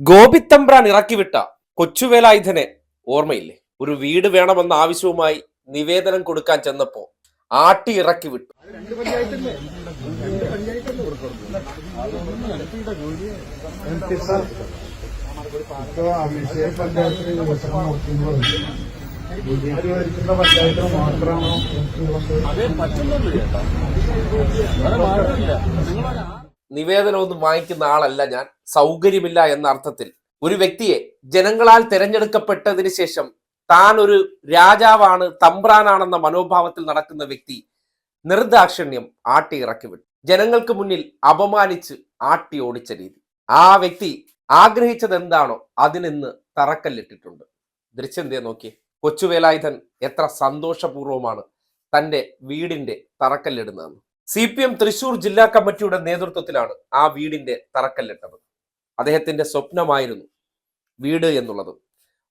ഗോപിത്തമ്പ്രാൻ ഇറക്കിവിട്ട കൊച്ചുവേലായുധനെ ഓർമ്മയില്ലേ? ഒരു വീട് വേണമെന്ന ആവശ്യവുമായി നിവേദനം കൊടുക്കാൻ ചെന്നപ്പോ ആട്ടി ഇറക്കി വിട്ടു മാത്രമാണോ വികസനം നിവേദനമൊന്നും വാങ്ങിക്കുന്ന ആളല്ല ഞാൻ. സൗകര്യമില്ല എന്ന അർത്ഥത്തിൽ ഒരു വ്യക്തിയെ ജനങ്ങളാൽ തിരഞ്ഞെടുക്കപ്പെട്ടതിന് ശേഷം താൻ ഒരു രാജാവാണ് തമ്പ്രാനാണെന്ന മനോഭാവത്തിൽ നടക്കുന്ന വ്യക്തി നിർദാക്ഷിണ്യം ആട്ടി ഇറക്കി വിട്ടു ജനങ്ങൾക്ക് മുന്നിൽ അപമാനിച്ച് ആട്ടി ഓടിച്ച രീതി. ആ വ്യക്തി ആഗ്രഹിച്ചത് എന്താണോ അതിനിന്ന് തറക്കല്ലിട്ടിട്ടുണ്ട്. ദൃശ്യം ദേ നോക്കിയേ? കൊച്ചുവേലായുധൻ എത്ര സന്തോഷപൂർവമാണ് തന്റെ വീടിന്റെ തറക്കല്ലിടുന്നതെന്ന്. സി പി എം തൃശൂർ ജില്ലാ കമ്മിറ്റിയുടെ നേതൃത്വത്തിലാണ് ആ വീടിന്റെ തറക്കല്ലിട്ടത്. അദ്ദേഹത്തിന്റെ സ്വപ്നമായിരുന്നു വീട് എന്നുള്ളത്.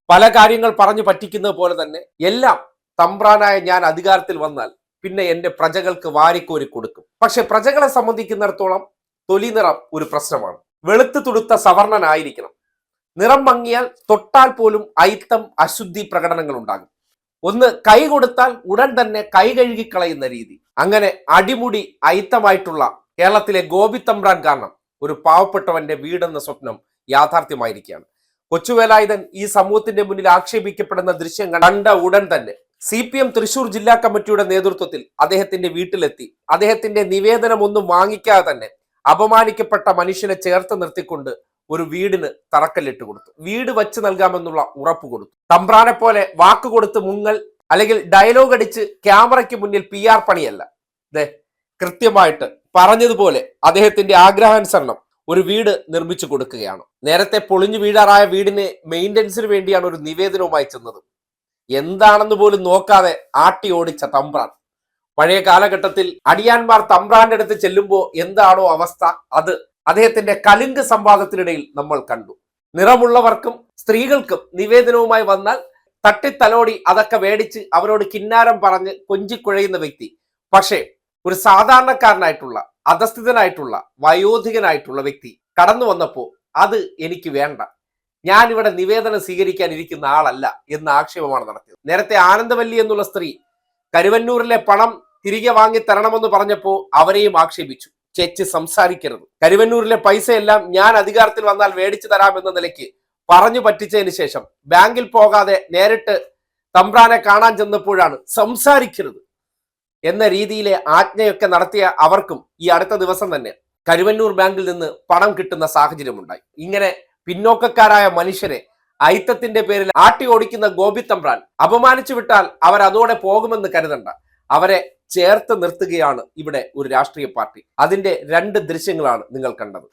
പല കാര്യങ്ങൾ പറഞ്ഞു പറ്റിക്കുന്നത് പോലെ തന്നെ എല്ലാം തമ്പ്രാനായ ഞാൻ അധികാരത്തിൽ വന്നാൽ പിന്നെ എന്റെ പ്രജകൾക്ക് വാരിക്കോരി കൊടുക്കും. പക്ഷെ പ്രജകളെ സംബന്ധിക്കുന്നിടത്തോളം തൊലി നിറം ഒരു പ്രശ്നമാണ്. വെളുത്തു തുടുത്ത സവർണനായിരിക്കണം. നിറം മങ്ങിയാൽ തൊട്ടാൽ പോലും അയിത്തം അശുദ്ധി പ്രകടനങ്ങൾ ഉണ്ടാകും. ഒന്ന് കൈ കൊടുത്താൽ ഉടൻ തന്നെ കൈ കഴുകിക്കളയുന്ന രീതി. അങ്ങനെ അടിമുടി അയിത്തമായിട്ടുള്ള കേരളത്തിലെ ഗോപിത്തമ്പ്രാൻ കാരണം ഒരു പാവപ്പെട്ടവന്റെ വീടെന്ന സ്വപ്നം യാഥാർത്ഥ്യമായിരിക്കുകയാണ്. കൊച്ചുവേലായുധൻ ഈ സമൂഹത്തിന്റെ മുന്നിൽ ആക്ഷേപിക്കപ്പെടുന്ന ദൃശ്യം കണ്ട ഉടൻ തന്നെ സി പി എം തൃശൂർ ജില്ലാ കമ്മിറ്റിയുടെ നേതൃത്വത്തിൽ അദ്ദേഹത്തിന്റെ വീട്ടിലെത്തി. അദ്ദേഹത്തിന്റെ നിവേദനം ഒന്നും വാങ്ങിക്കാതെ തന്നെ അപമാനിക്കപ്പെട്ട മനുഷ്യനെ ചേർത്ത് നിർത്തിക്കൊണ്ട് ഒരു വീടിന് തറക്കല്ലിട്ട് കൊടുത്തു. വീട് വച്ച് നൽകാമെന്നുള്ള ഉറപ്പ് കൊടുത്തു. തമ്പ്രാനെ പോലെ വാക്ക് കൊടുത്ത് മുങ്ങൽ അല്ലെങ്കിൽ ഡയലോഗ് അടിച്ച് ക്യാമറയ്ക്ക് മുന്നിൽ പി ആർ പണിയല്ല. ദേ കൃത്യമായിട്ട് പറഞ്ഞതുപോലെ അദ്ദേഹത്തിന്റെ ആഗ്രഹാനുസരണം ഒരു വീട് നിർമ്മിച്ചു കൊടുക്കുകയാണ്. നേരത്തെ പൊളിഞ്ഞു വീഴാറായ വീടിന് മെയിന്റനൻസിന് വേണ്ടിയാണ് ഒരു നിവേദനവുമായി ചെന്നത്. എന്താണെന്ന് പോലും നോക്കാതെ ആട്ടി ഓടിച്ച തമ്പ്രാൻ. പഴയ കാലഘട്ടത്തിൽ അടിയാൻമാർ തമ്പ്രാന്റെ അടുത്ത് ചെല്ലുമ്പോൾ എന്താണോ അവസ്ഥ? അത് അദ്ദേഹത്തിന്റെ കലിംഗ സംവാദത്തിനിടയിൽ നമ്മൾ കണ്ടു. നിറമുള്ളവർക്കും സ്ത്രീകൾക്കും നിവേദനവുമായി വന്നാൽ തട്ടിത്തലോടി അതൊക്കെ മേടിച്ച് അവരോട് കിന്നാരം പറഞ്ഞ് കൊഞ്ചിക്കുഴയുന്ന വ്യക്തി. പക്ഷേ ഒരു സാധാരണക്കാരനായിട്ടുള്ള അധസ്ഥിതനായിട്ടുള്ള വയോധികനായിട്ടുള്ള വ്യക്തി കടന്നു വന്നപ്പോൾ അത് എനിക്ക് വേണ്ട. ഞാൻ ഇവിടെ നിവേദനം സ്വീകരിക്കാൻ ഇരിക്കുന്ന ആളല്ല എന്ന ആക്ഷേപമാണ് നടത്തിയത്. നേരത്തെ ആനന്ദവല്ലി എന്നുള്ള സ്ത്രീ കരുവന്നൂരിലെ പണം തിരികെ വാങ്ങി തരണമെന്ന് പറഞ്ഞപ്പോൾ അവരെയും ആക്ഷേപിച്ചു. ചെച്ച് സംസാരിക്കരുത്. കരുവന്നൂരിലെ പൈസയെല്ലാം ഞാൻ അധികാരത്തിൽ വന്നാൽ മേടിച്ചു തരാമെന്ന നിലയ്ക്ക് പറഞ്ഞു പറ്റിച്ചതിന് ശേഷം ബാങ്കിൽ പോകാതെ നേരിട്ട് തമ്പ്രാനെ കാണാൻ ചെന്നപ്പോഴാണ് സംസാരിക്കരുത് എന്ന രീതിയിലെ ആജ്ഞയൊക്കെ നടത്തിയ അവർക്കും ഈ അടുത്ത ദിവസം തന്നെ കരുവന്നൂർ ബാങ്കിൽ നിന്ന് പണം കിട്ടുന്ന സാഹചര്യമുണ്ടായി. ഇങ്ങനെ പിന്നോക്കക്കാരായ മനുഷ്യരെ ഐത്തത്തിന്റെ പേരിൽ ആട്ടി ഓടിക്കുന്ന ഗോപി തമ്പ്രാൻ അപമാനിച്ചു വിട്ടാൽ അവർ അതോടെ പോകുമെന്ന് കരുതണ്ട. അവരെ ചേർത്ത് നിർത്തുകയാണ് ഇവിടെ ഒരു രാഷ്ട്രീയ പാർട്ടി. അതിന്റെ രണ്ട് ദൃശ്യങ്ങളാണ് നിങ്ങൾ കണ്ടത്.